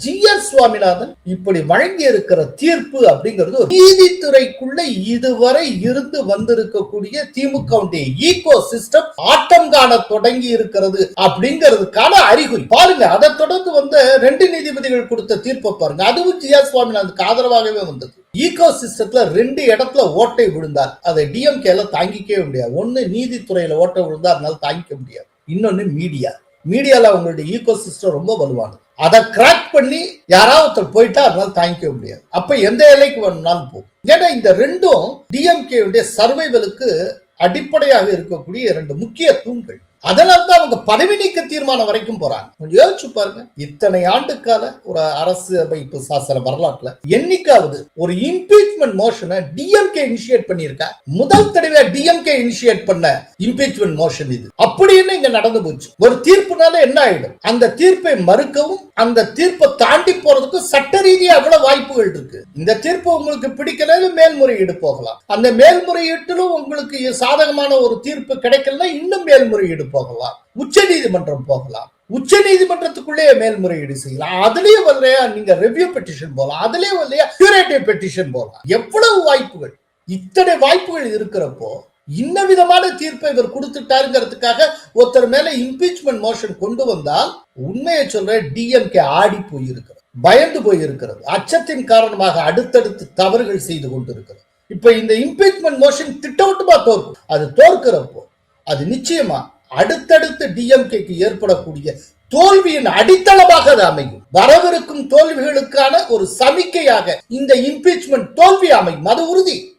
G R Swaminathan இப்படி வழங்கி இருக்கிற தீர்ப்பு அப்படிங்கிறது நீதித்துறைக்குள்ள இதுவரை இருந்து வந்திருக்கக்கூடிய திமுக ஈகோ சிஸ்டம் ஆட்டம் காண தொடங்கி இருக்கிறது அப்படிங்கிறதுக்கான அறிகுறி. பாருங்க அதை தொடர்ந்து வந்த ரெண்டு நீதிபதிகள் கொடுத்த தீர்ப்பை பாருங்க. அதுவும் ஜி ஆர் சுவாமிநாதனுக்கு ஆதரவாகவே வந்தது. ஈகோ சிஸ்டத்துல ரெண்டு இடத்துல ஓட்டை விழுந்தார். அதை டிஎம்கேல தாங்கிக்கவே முடியாது. ஒண்ணு நீதித்துறையில ஓட்டை விழுந்தா அதனால தாங்கிக்க முடியாது. இன்னொன்னு மீடியா. மீடியால அவங்களுடைய ஈகோ சிஸ்டம் ரொம்ப வலுவானது. அதை கிராக் பண்ணி யாராவது ஒருத்தர் போயிட்டா அதனால தாங்கிக்க முடியாது. அப்ப எந்த எல்லைக்கு வேணும்னாலும் போகும். ஏன்னா இந்த ரெண்டும் டிஎம்கே சர்வைவலுக்கு அடிப்படையாக இருக்கக்கூடிய இரண்டு முக்கிய தூண்கள். அதனால தான் அவங்க பதவி நீக்க தீர்மானம் வரைக்கும் போறாங்க. கொஞ்சம் யோசிச்சு பாருங்க. இத்தனை ஆண்டுக்கால ஒரு அரசு அமைப்பு சாசன வரலாற்றுல என்னைக்காவது ஒரு இம்பீச்மெண்ட் மோஷனை டிஎம்கே இனிஷியேட் பண்ணியிருக்கா? முதல் தடவை டிஎம்கே இனிஷியேட் பண்ண இம்பீச்மெண்ட் மோஷன் இது. அப்படின்னு இங்க நடந்து போச்சு? ஒரு தீர்ப்புனால என்ன ஆயிடும்? அந்த தீர்ப்பை மறுக்கவும் அந்த தீர்ப்பை தாண்டி போறதுக்கு சட்ட ரீதியா அவ்வளவு வாய்ப்புகள் இருக்கு? இந்த தீர்ப்பு உங்களுக்கு பிடிக்கல மேல்முறையீடு போகலாம்? அந்த மேல்முறையீட்டிலும் உங்களுக்கு சாதகமான ஒரு தீர்ப்பு கிடைக்கலன்னா இன்னும் மேல்முறையீடு போகலாம். உச்ச நீதிமன்றம் போகலாம். உச்ச நீதிமன்றத்துக்குள்ளேயே மேல்முறையீடு செய்யலாம். அதுலயே வரலையா நீங்க ரிவ்யூ பெட்டிஷன் போகலாம். அதுலயே வரலையா கியூரேட்டிவ் பெட்டிஷன் போகலாம். எவ்வளவு வாய்ப்புகள்? இத்தனை வாய்ப்புகள் இருக்கிறப்போ இன்ன விதமான தீர்ப்பை இவர் கொடுத்துட்டாருங்கிறதுக்காக ஒருத்தர் மேல இம்பீச்மெண்ட் மோஷன் கொண்டு வந்தால் உண்மையை சொல்ற டிஎம்கே ஆடி போயிருக்கிறது. பயந்து போயிருக்கிறது. அச்சத்தின் காரணமாக அடுத்தடுத்து தவறுகள் செய்து கொண்டிருக்கிறது. இப்ப இந்த இம்பீச்மெண்ட் மோஷன் திட்டவட்டமா தோற்கும். அது தோற்கிறப்போ அது நிச்சயமா அடுத்தடுத்து டிஎம்கேக்கு ஏற்படக்கூடிய தோல்வியின் அடித்தளமாக அது அமையும். வரவிருக்கும் தோல்விகளுக்கான ஒரு சமிக்கையாக இந்த இம்பீச்மெண்ட் தோல்வி அமையும். அது உறுதி.